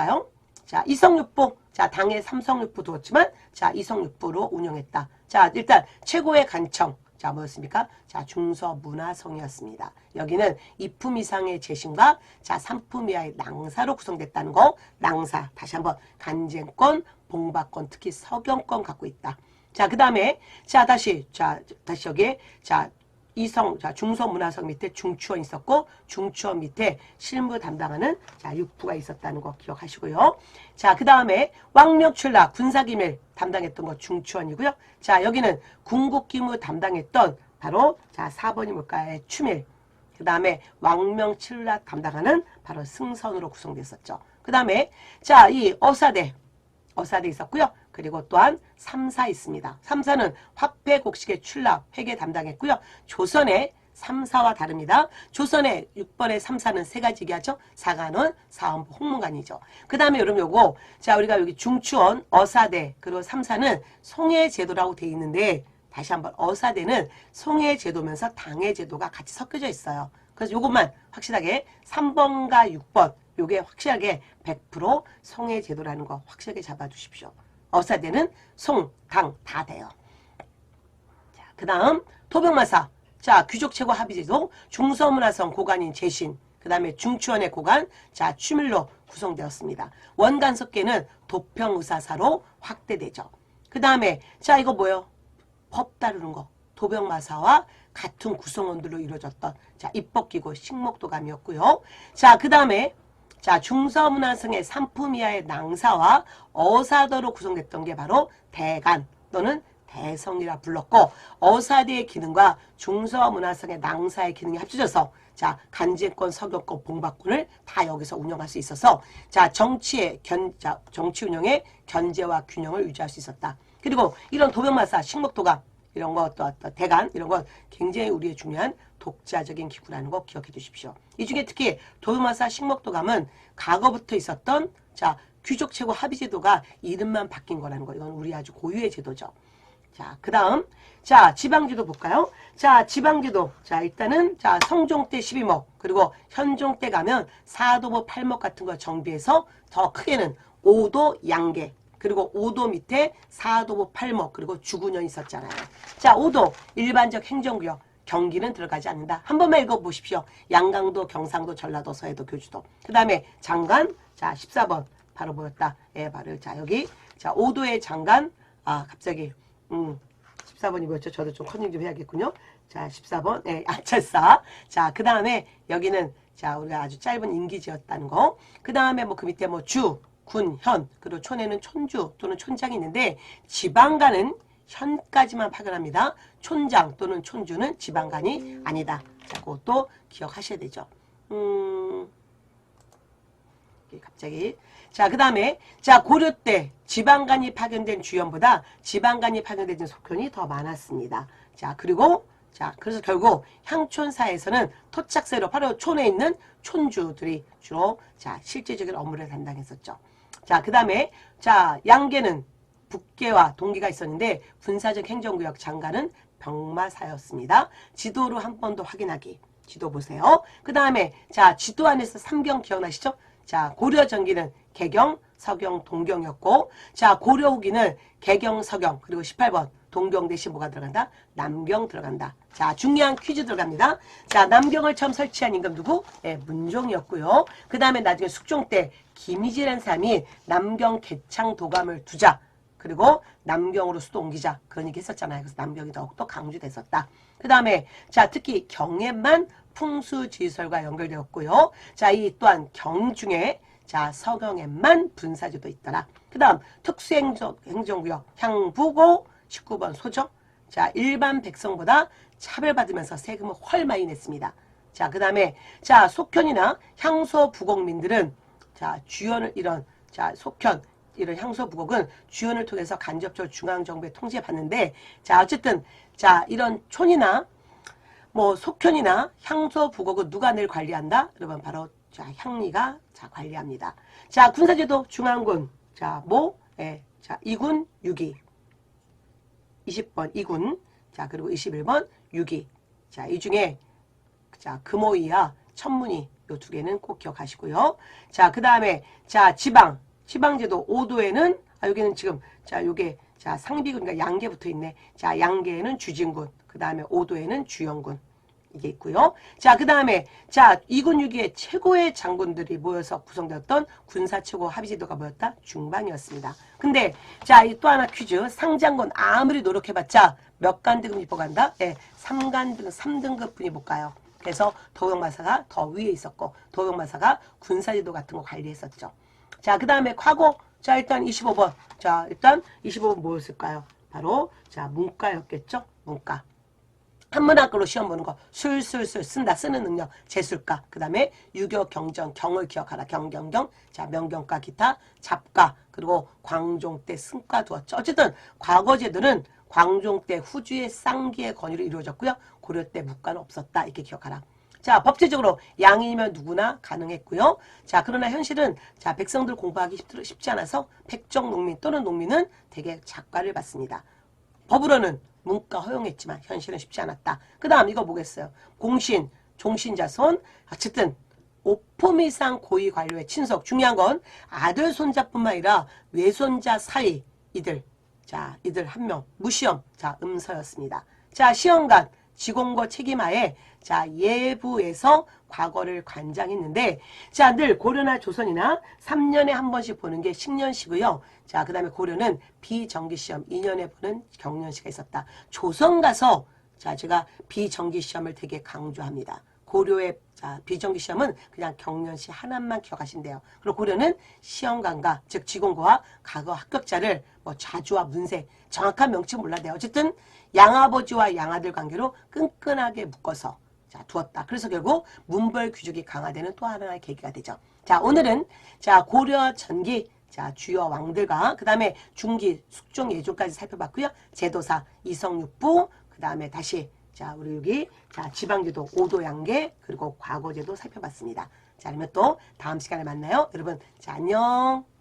볼까요? 자, 이성육부. 자, 당에 삼성육부 두었지만, 자, 이성육부로 운영했다. 자, 일단 최고의 간청. 자, 뭐였습니까? 자, 중서문화성이었습니다. 여기는 이품 이상의 재신과 자, 삼품 이하의 낭사로 구성됐다는 거. 낭사. 다시 한번 간쟁권, 봉박권, 특히 서경권 갖고 있다. 자, 그 다음에, 자, 다시, 자, 다시 여기에, 자, 이성, 자, 중서문화성 밑에 중추원 있었고, 중추원 밑에 실무 담당하는, 자, 육부가 있었다는 거 기억하시고요. 자, 그 다음에 왕명출라 군사기밀 담당했던 거 중추원이고요. 자, 여기는 궁극기무 담당했던 바로, 자, 4번이 뭘까요? 추밀. 그 다음에 왕명칠라 담당하는 바로 승선으로 구성됐었죠. 그 다음에, 자, 이 어사대. 어사대 있었고요. 그리고 또한 삼사 있습니다. 삼사는 화폐 곡식의 출납, 회계 담당했고요. 조선의 삼사와 다릅니다. 조선의 6번의 삼사는 세 가지기 하죠. 사관원, 사원부, 홍문관이죠. 그 다음에 여러분 요거 자 우리가 여기 중추원, 어사대 그리고 삼사는 송해 제도라고 돼 있는데 다시 한번 어사대는 송해 제도면서 당해 제도가 같이 섞여져 있어요. 그래서 요것만 확실하게 3번과 6번 요게 확실하게 100% 송해 제도라는 거 확실하게 잡아주십시오. 어사대는 송, 당 다 돼요. 자, 그 다음 토병마사. 자, 귀족 최고 합의제도 중서문화성 고관인 재신. 그 다음에 중추원의 고관, 자, 추밀로 구성되었습니다. 원간석계는 도평의사사로 확대되죠. 그 다음에, 자, 이거 뭐예요? 법 다루는 거. 도병마사와 같은 구성원들로 이루어졌던, 자, 입법기구 식목도감이었고요. 자, 그 다음에, 자, 중서문화성의 삼품 이하의 낭사와 어사도로 구성됐던 게 바로 대간 또는 대성이라 불렀고 어사대의 기능과 중서문화성의 낭사의 기능이 합쳐져서 자 간제권, 서교권, 봉박권을 다 여기서 운영할 수 있어서 자 정치의 견, 자, 정치 운영의 견제와 균형을 유지할 수 있었다. 그리고 이런 도병마사, 식목도감 이런 거, 또, 또 대간 이런 건 굉장히 우리의 중요한 독자적인 기구라는 거 기억해 두십시오. 이 중에 특히 도마사 식목도감은 과거부터 있었던 자 귀족 최고 합의 제도가 이름만 바뀐 거라는 거. 이건 우리 아주 고유의 제도죠. 자, 그 다음, 자, 지방제도 볼까요? 자, 지방제도. 자, 일단은, 자, 성종 때 12목, 그리고 현종 때 가면 사도보 8목 같은 거 정비해서 더 크게는 5도 양계, 그리고 5도 밑에 사도보 8목, 그리고 주군현 있었잖아요. 자, 5도, 일반적 행정구역. 경기는 들어가지 않는다. 한 번만 읽어보십시오. 양강도, 경상도, 전라도, 서해도, 교주도. 그 다음에 장관, 자, 14번. 바로 뭐였다? 예, 바로, 자, 여기. 자, 5도의 장관, 아, 갑자기, 음, 14번이 뭐였죠? 저도 좀 컨닝 좀 해야겠군요. 자, 14번, 예, 안철사. 자, 그 다음에 여기는, 자, 우리가 아주 짧은 임기지였다는 거. 그 다음에 뭐 그 밑에 뭐 주, 군, 현, 그리고 촌에는 촌주 또는 촌장이 있는데 지방간은 현까지만 파견합니다. 촌장 또는 촌주는 지방간이 아니다. 자, 그것도 기억하셔야 되죠. 음, 갑자기. 자, 그 다음에, 자, 고려 때 지방간이 파견된 주연보다 지방간이 파견된 속현이 더 많았습니다. 자, 그리고, 자, 그래서 결국 향촌사에서는 토착세로 바로 촌에 있는 촌주들이 주로, 자, 실제적인 업무를 담당했었죠. 자, 그 다음에, 자, 양계는 북계와 동계가 있었는데 군사적 행정구역 장관은 병마사였습니다. 지도로 한 번 더 확인하기. 지도 보세요. 그 다음에 자 지도 안에서 삼경 기억나시죠? 자 고려 전기는 개경, 서경, 동경이었고 자 고려 후기는 개경, 서경 그리고 18번 동경 대신 뭐가 들어간다? 남경 들어간다. 자 중요한 퀴즈 들어갑니다. 자 남경을 처음 설치한 임금 누구? 예, 문종이었고요. 그 다음에 나중에 숙종 때 김희지라는 사람이 남경 개창 도감을 두자. 그리고 남경으로 수도 옮기자 그런 얘기 했었잖아요. 그래서 남경이 더욱더 강조됐었다. 그 다음에 자 특히 경에만 풍수지설과 연결되었고요. 자 이 또한 경 중에 자 서경에만 분사제도 있더라. 그 다음 특수행정구역 향부고 19번 소정 자 일반 백성보다 차별받으면서 세금을 훨 많이 냈습니다. 자 그 다음에 자 속현이나 향소 부곡민들은 자 주연을 이런 자 속현 이런 향소 부곡은 주연을 통해서 간접적으로 중앙정부에 통제받는데 자 어쨌든 자 이런 촌이나 뭐 속현이나 향소 부곡은 누가 늘 관리한다? 여러분 바로 자 향리가 자 관리합니다. 자 군사제도 중앙군 자뭐 예, 자 2군 6위 20번 2군 자 그리고 21번 6위 자이 중에 자 금오이와 천문이 요 두 개는 꼭 기억하시고요. 자, 그 다음에, 자, 지방. 지방제도 5도에는, 아, 여기는 지금, 자, 요게, 자, 상비군, 그러니까 양계 붙어 있네. 자, 양계에는 주진군. 그 다음에 5도에는 주영군. 이게 있고요. 자, 그 다음에, 자, 이군 6위의 최고의 장군들이 모여서 구성되었던 군사 최고 합의제도가 뭐였다? 중방이었습니다. 근데, 자, 이 또 하나 퀴즈. 상장군 아무리 노력해봤자 몇 간등급이 못 간다? 예, 3간등, 3등급 분이 못 가요. 그래서 도경마사가 더 위에 있었고, 도경마사가 군사제도 같은 거 관리했었죠. 자, 그 다음에 과거. 자, 일단 25번. 자, 일단 25번 뭐였을까요? 바로, 자, 문과였겠죠? 문과. 한문학으로 시험 보는 거 술술술 쓴다. 쓰는 능력 재술가. 그 다음에 유교 경전 경을 기억하라. 경경경. 자 명경과 기타 잡가. 그리고 광종 때 승과 두었죠. 어쨌든 과거제들은 광종 때 후주의 쌍기의 권위로 이루어졌고요. 고려 때 묵과는 없었다. 이렇게 기억하라. 자 법제적으로 양이면 누구나 가능했고요. 자 그러나 현실은 자 백성들 공부하기 쉽- 쉽지 않아서 백정 농민 또는 농민은 대개 작가를 받습니다. 법으로는 문과 허용했지만 현실은 쉽지 않았다. 그 다음 이거 보겠어요. 공신, 종신자손, 어쨌든 오포미상 고위 관료의 친속. 중요한 건 아들 손자뿐만 아니라 외손자 사이 이들. 자, 이들 한 명. 무시험. 자, 음서였습니다. 자, 시험관. 지공고 책임하에 자 예부에서 과거를 관장했는데 자 늘 고려나 조선이나 3년에 한 번씩 보는 게 10년시고요. 자 그 다음에 고려는 비정기 시험 2년에 보는 경년시가 있었다. 조선 가서 자 제가 비정기 시험을 되게 강조합니다. 고려의 자 비정기 시험은 그냥 경년시 하나만 기억하신대요. 그리고 고려는 시험관과 즉 지공고와 과거 합격자를 뭐 자주와 문세 정확한 명칭 몰라도 돼요. 어쨌든 양아버지와 양아들 관계로 끈끈하게 묶어서 자, 두었다. 그래서 결국 문벌 귀족이 강화되는 또 하나의 계기가 되죠. 자, 오늘은 자, 고려 전기 자, 주요 왕들과 그다음에 중기 숙종 예조까지 살펴봤고요. 제도사 이성육부 그다음에 다시 자, 우리 여기 자, 지방제도 오도 양계 그리고 과거제도 살펴봤습니다. 자, 그러면 또 다음 시간에 만나요. 여러분, 자, 안녕.